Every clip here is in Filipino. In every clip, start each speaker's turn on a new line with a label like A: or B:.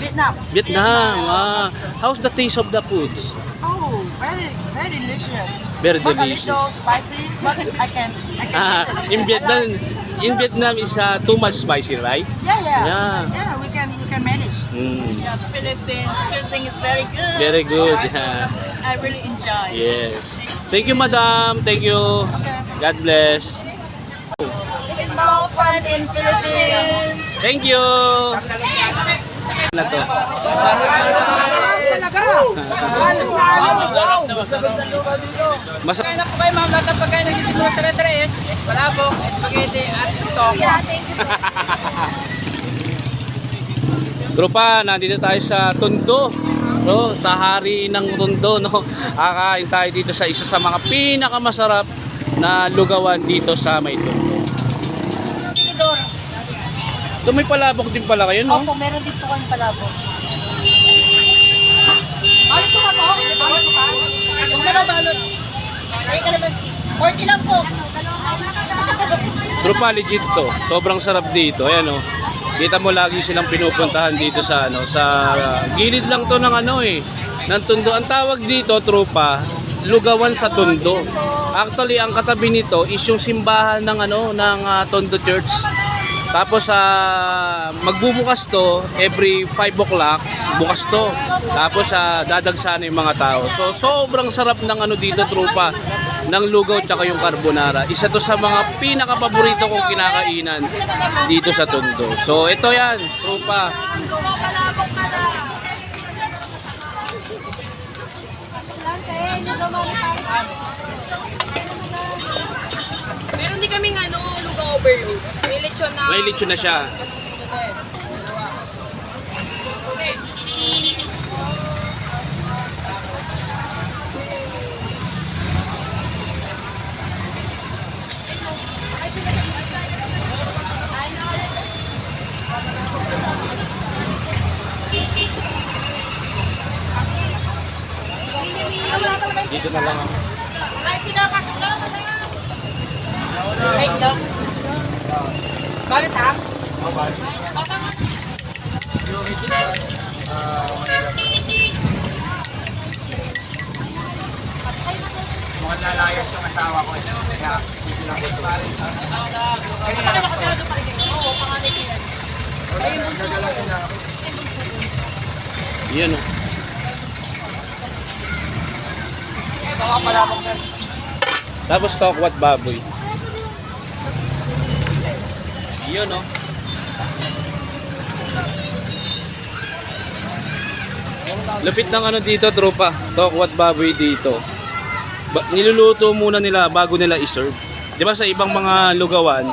A: Vietnam.
B: Vietnam. Ah, how's the taste of the foods?
A: Oh, very, very delicious.
B: Very
A: But a
B: delicious.
A: little spicy, but I can, I can
B: Ah,
A: eat it.
B: in
A: I
B: Vietnam,
A: like-
B: in Vietnam is uh, too much spicy, right?
A: Yeah, yeah.
B: Yeah.
A: Yeah, we can, we can manage.
B: Mm,
C: Yeah, the Philippine cuisine is very good.
B: very good. Yeah.
C: I really enjoy.
B: Yes. Thank you, madam. Thank you.
A: Okay.
B: God bless.
A: It's more fun in Philippines.
B: Thank you. Na to. Masarap.
D: Kaya na po kayo ma'am, lahat ng pagkain siguro sa letra S, palabok, spaghetti, at stock.
B: Grupa, nandito tayo sa Tondo. So, sa hari ng Tondo, no. Kakain tayo dito sa isa sa mga pinakamasarap na lugawan dito sa may Tondo. So, may palabok din pala kayo, no?
A: Opo, meron din po kami palabok. Balot ko ka po? Balot ko ka? Yung dalaw balot. Ay, kalamansi. 40 lang po.
B: Grupa, legit to. Sobrang sarap dito. Ayan, oh. Kita mo lagi silang pinupuntahan dito sa ano, sa gilid lang to ng ano eh, ng Tondo. Ang tawag dito, trupa, lugawan sa Tondo. Actually, ang katabi nito is yung simbahan ng ano, ng ah, Tondo Church. Tapos sa magbubukas to every 5 o'clock, bukas to. Tapos sa dadagsan yung mga tao. So sobrang sarap ng ano dito, trupa, ng lugaw tsaka yung carbonara. Isa to sa mga pinaka-paborito kong kinakainan dito sa Tondo. So ito yan, trupa.
D: Meron din kaming ano, lugaw overload. Lechon na...
B: May lechon na siya. Dito na lang ako.
A: Wait lang. Balot ha?
E: Mukhang lalayas yung asawa ko. eh. Kaya, hindi lang gusto. Kanina lang po. Ayun, naglalaki na ako.
B: Yan oh. Tapos tokwat baboy. Yun oh. Lupit ng ano dito, tropa. Tokwat baboy dito. Ba- niluluto muna nila bago nila i-serve. 'Di ba sa ibang mga lugawan,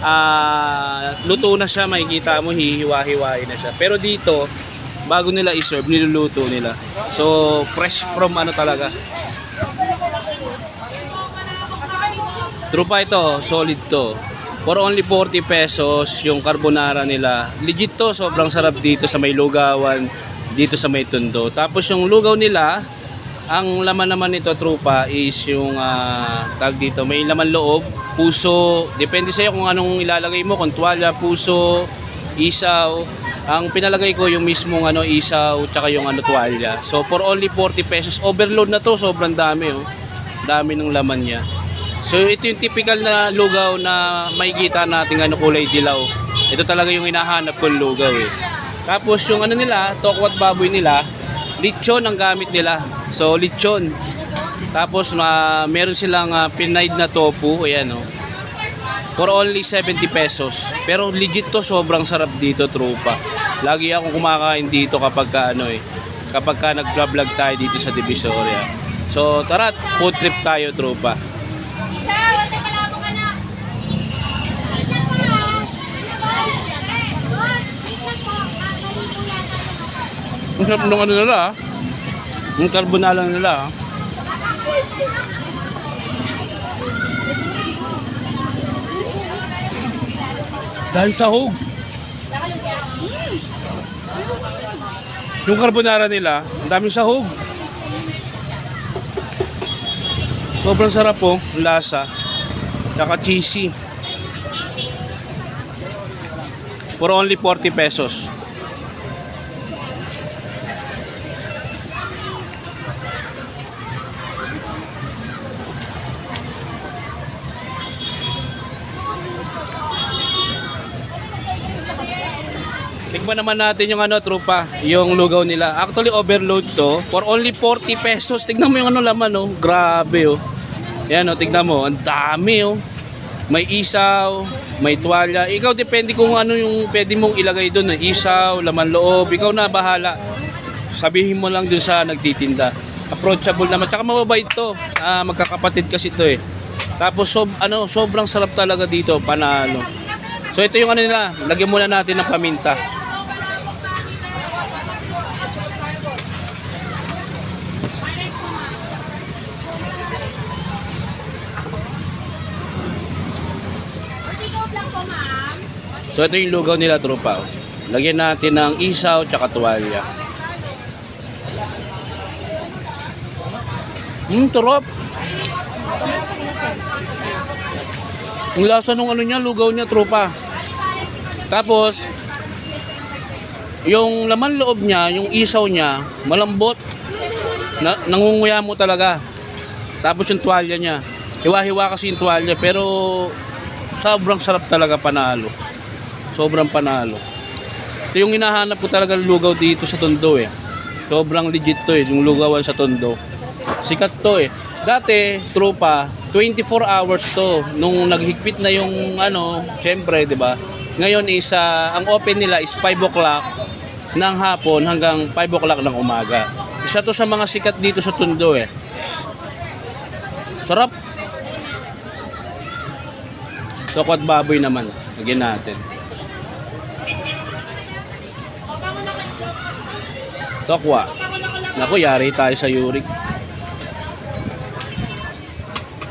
B: ah luto na siya, makikita mo hihiwa-hiwain na siya. Pero dito, bago nila i-serve, niluluto nila. So, fresh from ano talaga. True pa ito, solid to. For only 40 pesos yung carbonara nila. Legit to, sobrang sarap dito sa may lugawan, dito sa may tundo. Tapos yung lugaw nila, ang laman naman nito trupa is yung ah, tag dito, may laman loob, puso, depende sa'yo kung anong ilalagay mo, kung tuwalya, puso, isaw. Ang pinalagay ko yung mismong ano isaw tsaka yung ano tuwalya. So for only 40 pesos, overload na to, sobrang dami oh. Dami ng laman niya. So ito yung typical na lugaw na makikita natin ano kulay dilaw. Ito talaga yung hinahanap kong lugaw eh. Tapos yung ano nila, tokwat baboy nila, lechon ang gamit nila. So lechon. Tapos na meron silang uh, pinaid na tofu, ayan oh. For only 70 pesos. Pero legit to, sobrang sarap dito, tropa. Lagi akong kumakain dito kapag ka, ano eh, kapag ka nag-vlog tayo dito sa Divisoria. So tara, food trip tayo, tropa. Ang sarap nung ano nila, ah. Yung carbonara nila, ah. Dahil sahog. Yung carbonara nila, ang daming sahog. Sobrang sarap po, ang lasa. Tsaka cheesy. For only 40 pesos. Tikman naman natin yung ano, trupa, yung lugaw nila. Actually, overload to. For only 40 pesos. Tignan mo yung ano laman, oh. Grabe, oh. Yan, oh. Tignan mo. Ang dami, oh. May isaw, may tuwalya. Ikaw, depende kung ano yung pwede mong ilagay doon. Eh. Isaw, laman loob. Ikaw na, bahala. Sabihin mo lang dun sa nagtitinda. Approachable naman. Tsaka mababait to. Ah, magkakapatid kasi to eh. Tapos, sob, ano, sobrang sarap talaga dito. Panalo. So ito yung ano nila, lagyan muna natin ng paminta. So ito yung lugaw nila tropa. Lagyan natin ng isaw tsaka tuwalya. Hmm, turop. Ang lasa nung ano niya, lugaw niya, tropa. Tapos, yung laman loob niya, yung isaw niya, malambot. Na, nangunguya mo talaga. Tapos yung tuwalya niya. Hiwa-hiwa kasi yung tuwalya, pero sobrang sarap talaga panalo. Sobrang panalo. Ito yung hinahanap ko talaga lugaw dito sa Tondo eh. Sobrang legit to eh, yung lugawan sa Tondo. Sikat to eh. Dati, tropa, 24 hours to. Nung naghigpit na yung ano, syempre, di ba? Ngayon is, ah, ang open nila is 5 o'clock ng hapon hanggang 5 o'clock ng umaga. Isa to sa mga sikat dito sa Tondo eh. Sarap. Sokwat baboy naman. Lagyan natin. Tokwa. Naku, yari tayo sa Yurik.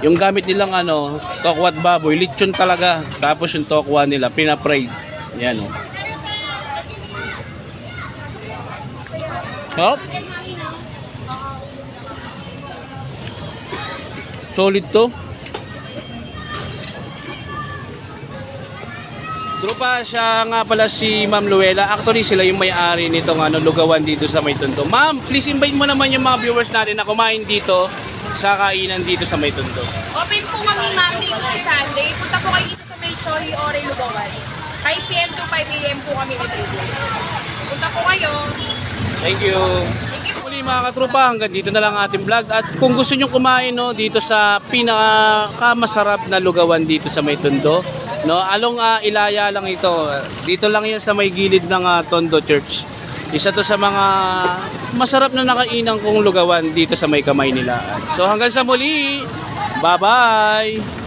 B: Yung gamit nilang ano, tokwa at baboy, lechon talaga. Tapos yung tokwa nila, pinapray. Yan o. Oh. Solid to. Trupa, siya nga pala si Ma'am Luella. Actually, sila yung may-ari nitong ano, lugawan dito sa Maytondo. Ma'am, please invite mo naman yung mga viewers natin na kumain dito sa kainan dito sa Maytondo.
F: Open po kami Monday to Sunday. Punta po kayo dito sa May Choi Ore Lugawan. 5 p.m. to 5 a.m. po kami everyday. Punta po kayo.
B: Thank you. Mga katrupa, hanggang dito na lang ating vlog. At kung gusto nyo kumain no, dito sa pinakamasarap na lugawan dito sa Maytondo, no, along ah, Ilaya lang ito. Dito lang yan sa may gilid ng ah, Tondo Church. Isa to sa mga masarap na nakainang kong lugawan dito sa may kamay nila. So hanggang sa muli, bye-bye!